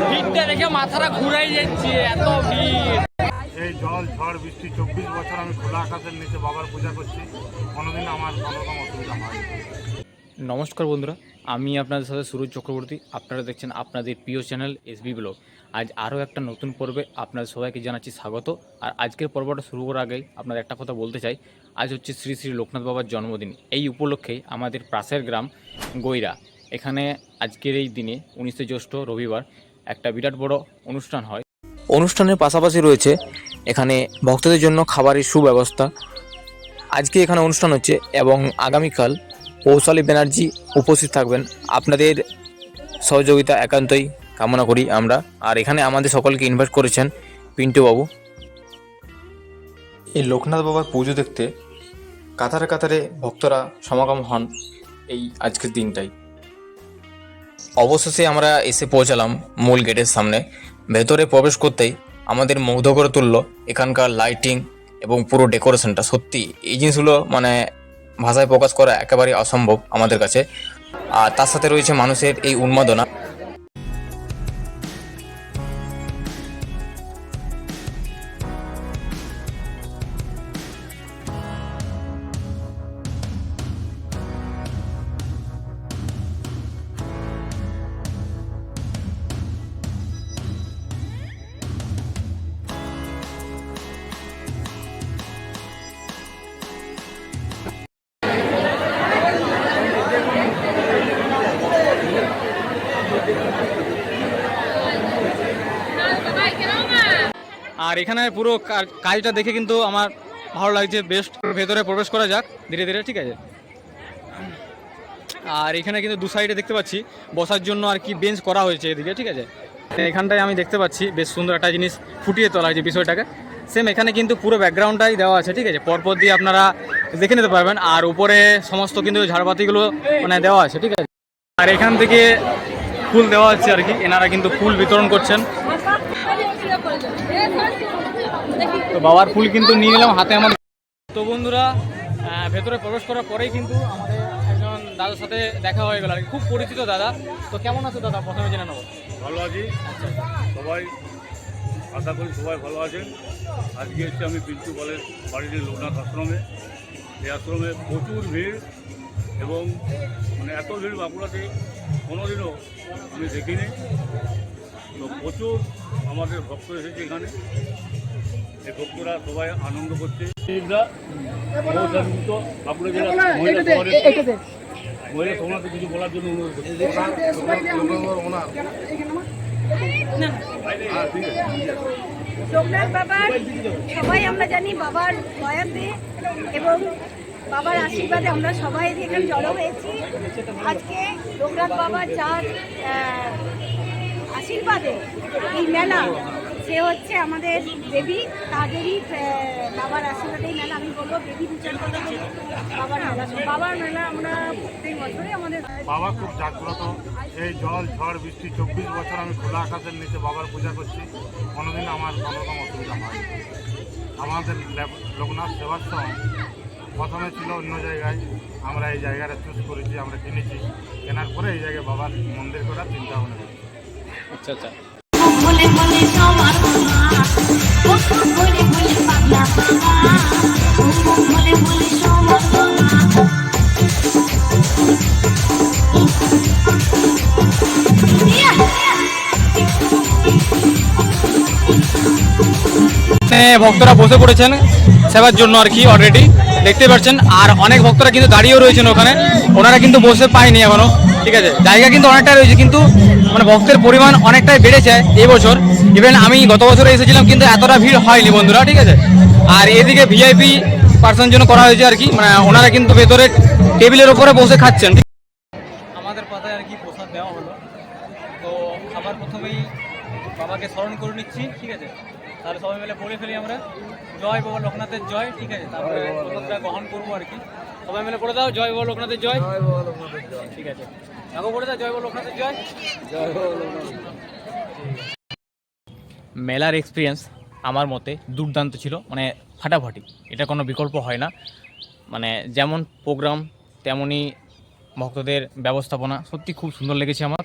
ভিড়টা দেখে মাথাটা ঘুরাই যাচ্ছে এত ভিড়। এই জল ঝড় বৃষ্টি চব্বিশ বছর আমি খোলা আকাশের নিচে বাবার পূজা করছি। কোনোদিন আমার কোনো রকম অসুবিধা হয় নমস্কার বন্ধুরা আমি আপনাদের সাথে সুরজ চক্রবর্তী। আপনারা দেখছেন আপনাদের প্রিয় চ্যানেল এসবি ব্লগ। আজ আরও একটা নতুন পর্বে আপনাদের সবাইকে জানাচ্ছি স্বাগত। আর আজকের পর্বটা শুরু করার আগেই আপনাদের একটা কথা বলতে চাই। আজ হচ্ছে শ্রী শ্রী লোকনাথ বাবার জন্মদিন। এই উপলক্ষেই আমাদের পাশের গ্রাম গৈরা এখানে আজকের এই দিনে উনিশে জ্যৈষ্ঠ রবিবার একটা বিরাট বড় অনুষ্ঠান হয়। অনুষ্ঠানের পাশাপাশি রয়েছে এখানে ভক্তদের জন্য খাবারের সুব্যবস্থা। আজকে এখানে অনুষ্ঠান হচ্ছে এবং আগামীকাল পৌশালী ব্যানার্জি উপস্থিত থাকবেন। আপনাদের সহযোগিতা একান্তই কামনা করি আমরা। আর এখানে আমাদের সকলকে ইনভাইট করেছেন পিন্টু বাবু এই লোকনাথ বাবার পুজো দেখতে কাতারে কাতারে ভক্তরা সমাগম হন এই আজকের দিনটাই। অবশেষে আমরা এসে পৌঁছালাম মূল গেটের সামনে। ভেতরে প্রবেশ করতেই আমাদের মুগ্ধ করে তুললো এখানকার লাইটিং এবং পুরো ডেকোরেশনটা সত্যি, এই জিনিসগুলো মানে ভাষায় প্রকাশ করা একেবারেই অসম্ভব আমাদের কাছে। আর তার সাথে রয়েছে মানুষের এই উন্মাদনা। আর এখানে পুরো কাজটা দেখে কিন্তু আমার ভালো লাগছে। বেস্ট ভেতরে প্রবেশ করা যাক। ধীরে ধীরে, ঠিক আছে? আর এখানে কিন্তু দু সাইডে দেখতে পাচ্ছি। বসার জন্য আর কি বেঞ্চ করা হয়েছে এদিকে, ঠিক আছে? এখানটায় আমি দেখতে পাচ্ছি, বেশ সুন্দর একটা জিনিস ফুটিয়ে তোলা হয়েছে বিষয়টাকে। সেম এখানে কিন্তু পুরো ব্যাকগ্রাউন্ডটাই দেওয়া আছে, ঠিক আছে? পরপর দিয়ে আপনারা দেখে নিতে পারবেন। আর উপরে সমস্ত কিন্তু ঝাড়বাতিগুলো মানে দেওয়া আছে, ঠিক আছে? আর এখান থেকে ফুল দেওয়া হচ্ছে আর কি। এনারা কিন্তু ফুল বিতরণ করছেন। তো বাবার ফুল কিন্তু নিয়ে নিলাম হাতে আমার তো বন্ধুরা ভেতরে প্রবেশ করার পরেই কিন্তু আমাদের একজন দাদার সাথে দেখা হয়ে গেল আর কি। খুব পরিচিত দাদা। তো কেমন আছো দাদা? প্রথমে জেনে নেব। ভালো আছি। সবাই আশা করি সবাই ভালো আছেন। আজকে হচ্ছে আমি পিন্টু কলেজ বাড়ির লোকনাথ আশ্রমে। এই আশ্রমে প্রচুর ভিড় এবং মানে এত ভিড় বাঁকুড়াতে কোনোদিনও আমি দেখিনি। তো প্রচুর আমাদের ভক্ত এসেছে এখানে এই ভক্তরা সবাই আনন্দ করছে বাঁকুড়া মহিলা সমাজের মহিলা সমাজকে কিছু বলার জন্য অনুরোধ হ্যাঁ লোকনাথ বাবার সবাই আমরা জানি বাবার দয়াতে এবং বাবার আশীর্বাদে আমরা সবাই এখানে জড়ো হয়েছি আজকে লোকনাথ বাবার যার আশীর্বাদে এই মেলা, সে হচ্ছে আমাদের দেবী, তাদেরই বাবার আশীর্বাদে এই মেলা, আমি বলব দেবী বিচার কথা বাবার মেলা। বাবার মেলা আমরা প্রত্যেক বছরই আমাদের বাবা খুব জাগ্রত। এই জল, ঝড়, বৃষ্টি, চব্বিশ বছর আমি খোলা আকাশের নিচে বাবার পূজা করছি। কোনোদিন আমার কোনো রকম অসুবিধা হয় আমাদের লোকনাথ সেবাশ্রম প্রথমে ছিল অন্য জায়গায়। আমরা এই জায়গাটা চুজ করেছি, আমরা কিনেছি। কেনার পরে এই জায়গায় বাবার মন্দির করার চিন্তা ভাবনা করছি। আচ্ছা আচ্ছা। এখানে ভক্তরা বসে পড়েছেন সেবার জন্য আর কি অলরেডি দেখতে পাচ্ছেন আর অনেক ভক্তরা কিন্তু দাঁড়িয়েও রয়েছেন ওখানে। ওনারা কিন্তু বসে পায়নি এখনও। ঠিক আছে জায়গা কিন্তু অনেকটাই রয়েছে কিন্তু মানে ভক্তের পরিমাণ অনেকটাই বেড়েছে এই বছর। ইভেন আমি গত বছর এসেছিলাম কিন্তু এতটা ভিড় হয়নি বন্ধুরা ঠিক আছে? আর এদিকে ভিআইপি পার্সন জন্য করা হয়েছে আর কি মানে ওনারা কিন্তু ভেতরে টেবিলের ওপরে বসে খাচ্ছেন আমাদের পাতায় আর কি প্রসাদ দেওয়া হলো। তো খাবার প্রথমেই বাবাকে স্মরণ করে নিচ্ছি ঠিক আছে? তাহলে সবাই মিলে পড়ে ফেলি আমরা। জয় বাবা লোকনাথের জয় ঠিক আছে? তারপরে প্রসাদটা গ্রহণ করব আর কি। সবাই মিলে পড়ে দাও জয় বাবা লোকনাথের জয়। ঠিক আছে। মেলার এক্সপিরিয়েন্স আমার মতে দুর্দান্ত ছিল মানে ফাটাফাটি। এটা কোনো বিকল্প হয় না। মানে যেমন প্রোগ্রাম তেমনই ভক্তদের ব্যবস্থাপনা। সত্যি খুব সুন্দর লেগেছে আমার।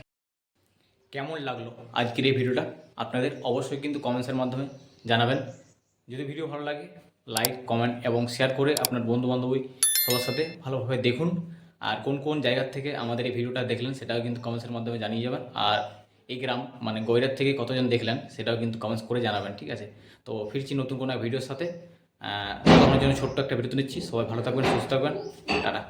কেমন লাগল আজকের এই ভিডিওটা? আপনাদের অবশ্যই কিন্তু কমেন্টসের মাধ্যমে জানাবেন। যদি ভিডিও ভালো লাগে লাইক কমেন্ট এবং শেয়ার করে আপনার বন্ধু বান্ধবী সবার সাথে ভালোভাবে দেখুন। আর কোন কোন জায়গার থেকে আমাদের এই ভিডিওটা দেখলেন সেটাও কিন্তু কমেন্টসের মাধ্যমে জানিয়ে যাবেন। আর এই গ্রাম মানে গৈরার থেকে কতজন দেখলেন সেটাও কিন্তু কমেন্টস করে জানাবেন, ঠিক আছে? তো ফিরছি নতুন কোনো ভিডিওর সাথে। আপনার জন্য ছোট্ট একটা ভিডিও নিচ্ছি। সবাই ভালো থাকবেন, সুস্থ থাকবেন। টাটা।